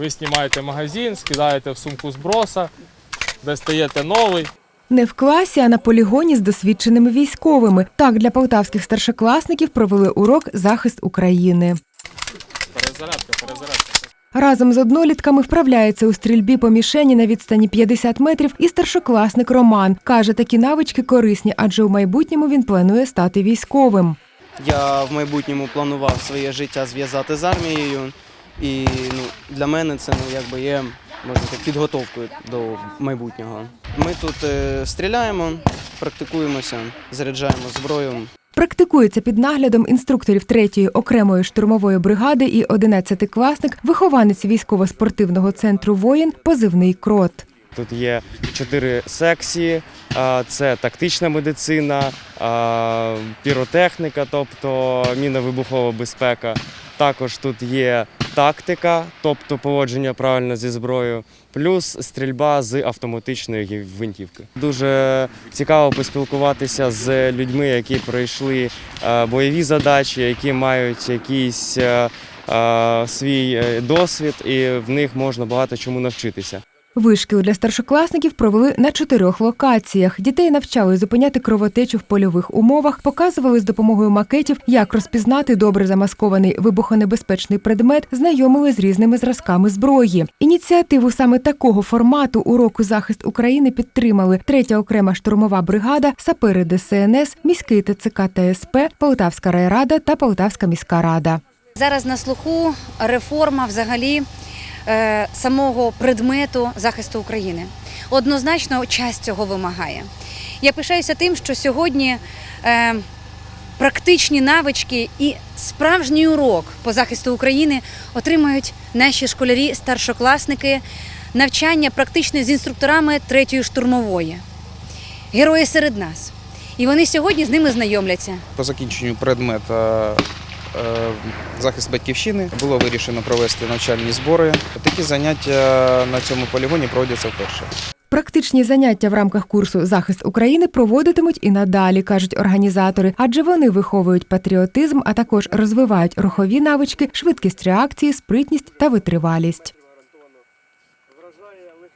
Ви знімаєте магазин, скидаєте в сумку зброса, достаєте новий. Не в класі, а на полігоні з досвідченими військовими. Так для полтавських старшокласників провели урок захист України. Перезарядка, перезарядка. Разом з однолітками вправляється у стрільбі по мішені на відстані 50 метрів і старшокласник Роман. Каже, такі навички корисні, адже у майбутньому він планує стати військовим. Я в майбутньому планував своє життя зв'язати з армією, і ну, для мене це ну, якби є можна так, підготовкою до майбутнього. Ми тут е, стріляємо, практикуємося, заряджаємо зброю. Практикується під наглядом інструкторів 3-ї окремої штурмової бригади і 11-класник, вихованець військово-спортивного центру воїн, позивний крот. Тут є чотири секції: це тактична медицина, піротехніка, тобто мінно-вибухова безпека. Також тут є тактика, тобто поводження правильно зі зброєю, плюс стрільба з автоматичної гвинтівки. Дуже цікаво поспілкуватися з людьми, які пройшли е, бойові задачі, які мають якийсь е, е, свій досвід, і в них можна багато чому навчитися. Вишкіл для старшокласників провели на чотирьох локаціях. Дітей навчали зупиняти кровотечу в польових умовах, показували з допомогою макетів, як розпізнати добре замаскований вибухонебезпечний предмет, знайомили з різними зразками зброї. Ініціативу саме такого формату уроку захист України підтримали третя окрема штурмова бригада, сапери ДСНС, міський ТЦК та СП, Полтавська райрада та Полтавська міська рада. Зараз на слуху реформа взагалі самого предмету захисту України. Однозначно, час цього вимагає. Я пишаюся тим, що сьогодні е, практичні навички і справжній урок по захисту України отримають наші школярі, старшокласники, навчання практично з інструкторами третьої штурмової. Герої серед нас. І вони сьогодні з ними знайомляться. По закінченню предмета е, захист батьківщини було вирішено провести навчальні збори. Такі заняття на цьому полігоні проводяться вперше. Практичні заняття в рамках курсу Захист України проводитимуть і надалі, кажуть організатори, адже вони виховують патріотизм, а також розвивають рухові навички, швидкість реакції, спритність та витривалість.